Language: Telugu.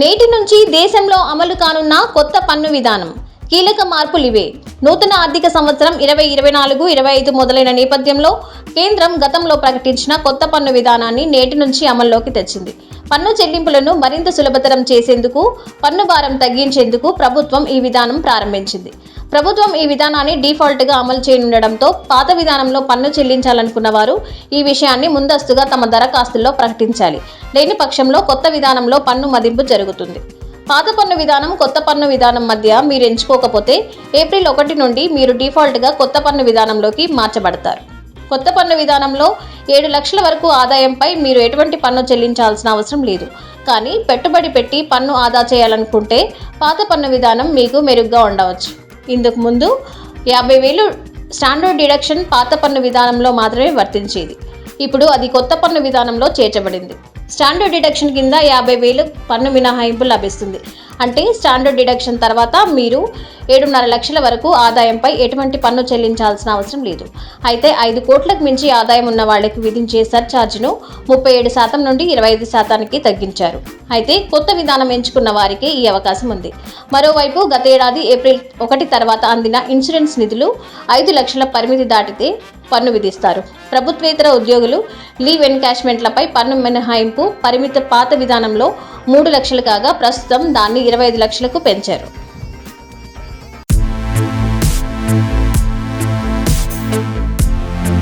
నేటి నుంచి దేశంలో అమలు కానున్న కొత్త పన్ను విధానం. కీలక మార్పులివే నూతన ఆర్థిక సంవత్సరం ఇరవై ఇరవై నాలుగు ఇరవై ఐదు మొదలైన నేపథ్యంలో కేంద్రం గతంలో ప్రకటించిన కొత్త పన్ను విధానాన్ని నేటి నుంచి అమల్లోకి తెచ్చింది. పన్ను చెల్లింపులను మరింత సులభతరం చేసేందుకు పన్ను భారం తగ్గించేందుకు ప్రభుత్వం ఈ విధానం ప్రారంభించింది. ప్రభుత్వం ఈ విధానాన్ని డిఫాల్ట్గా అమలు చేయనుండడంతో పాత విధానంలో పన్ను చెల్లించాలనుకున్న వారు ఈ విషయాన్ని ముందస్తుగా తమ దరఖాస్తుల్లో ప్రకటించాలి. లేని పక్షంలో కొత్త విధానంలో పన్ను మదింపు జరుగుతుంది. పాత పన్ను విధానం కొత్త పన్ను విధానం మధ్య మీరు ఎంచుకోకపోతే ఏప్రిల్ ఒకటి నుండి మీరు డిఫాల్ట్గా కొత్త పన్ను విధానంలోకి మార్చబడతారు. కొత్త పన్ను విధానంలో ఏడు లక్షల వరకు ఆదాయంపై మీరు ఎటువంటి పన్ను చెల్లించాల్సిన అవసరం లేదు. కానీ పెట్టుబడి పెట్టి పన్ను ఆదా చేయాలనుకుంటే పాత పన్ను విధానం మీకు మెరుగ్గా ఉండవచ్చు. ఇందుకు ముందు యాభై వేలు స్టాండర్డ్ డిడక్షన్ పాత పన్ను విధానంలో మాత్రమే వర్తించేది. ఇప్పుడు అది కొత్త పన్ను విధానంలో చేర్చబడింది. స్టాండర్డ్ డిడక్షన్ కింద యాభై వేలు పన్ను మినహాయింపు లభిస్తుంది. అంటే స్టాండర్డ్ డిడక్షన్ తర్వాత మీరు ఏడున్నర లక్షల వరకు ఆదాయంపై ఎటువంటి పన్ను చెల్లించాల్సిన అవసరం లేదు. అయితే ఐదు కోట్లకు మించి ఆదాయం ఉన్న వాళ్ళకి విధించే సర్ఛార్జ్ను ముప్పై ఏడు శాతం నుండి ఇరవై ఐదు శాతానికి తగ్గించారు. అయితే కొత్త విధానం ఎంచుకున్న వారికి ఈ అవకాశం ఉంది. మరోవైపు గత ఏడాది ఏప్రిల్ ఒకటి తర్వాత అందిన ఇన్సూరెన్స్ నిధులు ఐదు లక్షల పరిమితి దాటితే పన్ను విధిస్తారు. ప్రభుత్వేతర ఉద్యోగులు లీవ్ ఎన్కాష్మెంట్లపై పన్ను మినహాయింపు పరిమిత పాత విధానంలో మూడు లక్షలు కాగా ప్రస్తుతం దాన్ని ఇరవై ఐదు లక్షలకు పెంచారు.